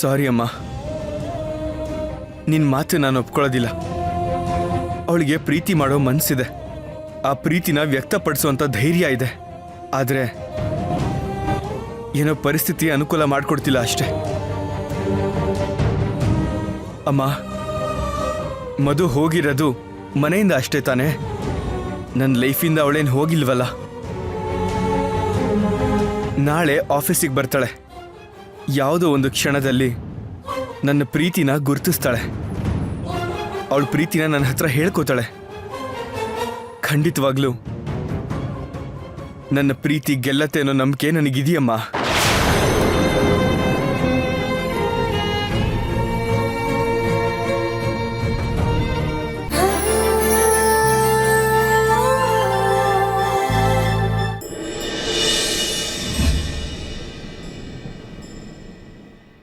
ಸಾರಿ ಅಮ್ಮ. ನಿನ್ನ ಮಾತು ನಾನು ಒಪ್ಕೊಳ್ಳೋದಿಲ್ಲ. ಅವಳಿಗೆ ಪ್ರೀತಿ ಮಾಡೋ ಮನಸ್ಸಿದೆ ಆ ಪ್ರೀತಿನ ವ್ಯಕ್ತಪಡಿಸುವಂಥ ಧೈರ್ಯ ಇದೆ. ಆದರೆ ಏನೋ ಪರಿಸ್ಥಿತಿ ಅನುಕೂಲ ಮಾಡಿಕೊಡ್ತಿಲ್ಲ ಅಷ್ಟೇ. ಅಮ್ಮ, ಮಧು ಹೋಗಿರೋದು ಮನೆಯಿಂದ ಅಷ್ಟೇ ತಾನೇ? ನನ್ನ ಲೈಫಿಂದ ಅವಳೇನು ಹೋಗಿಲ್ವಲ್ಲ? ನಾಳೆ ಆಫೀಸಿಗೆ ಬರ್ತಾಳೆ. ಯಾವುದೋ ಒಂದು ಕ್ಷಣದಲ್ಲಿ ನನ್ನ ಪ್ರೀತಿನ ಗುರುತಿಸ್ತಾಳೆ. ಅವಳು ಪ್ರೀತಿನ ನನ್ನ ಹತ್ರ ಹೇಳ್ಕೋತಾಳೆ. ಖಂಡಿತವಾಗ್ಲೂ ನನ್ನ ಪ್ರೀತಿ ಗೆಲ್ಲತ್ತೆ ಅನ್ನೋ ನಂಬಿಕೆ ನನಗಿದೆಯಮ್ಮ.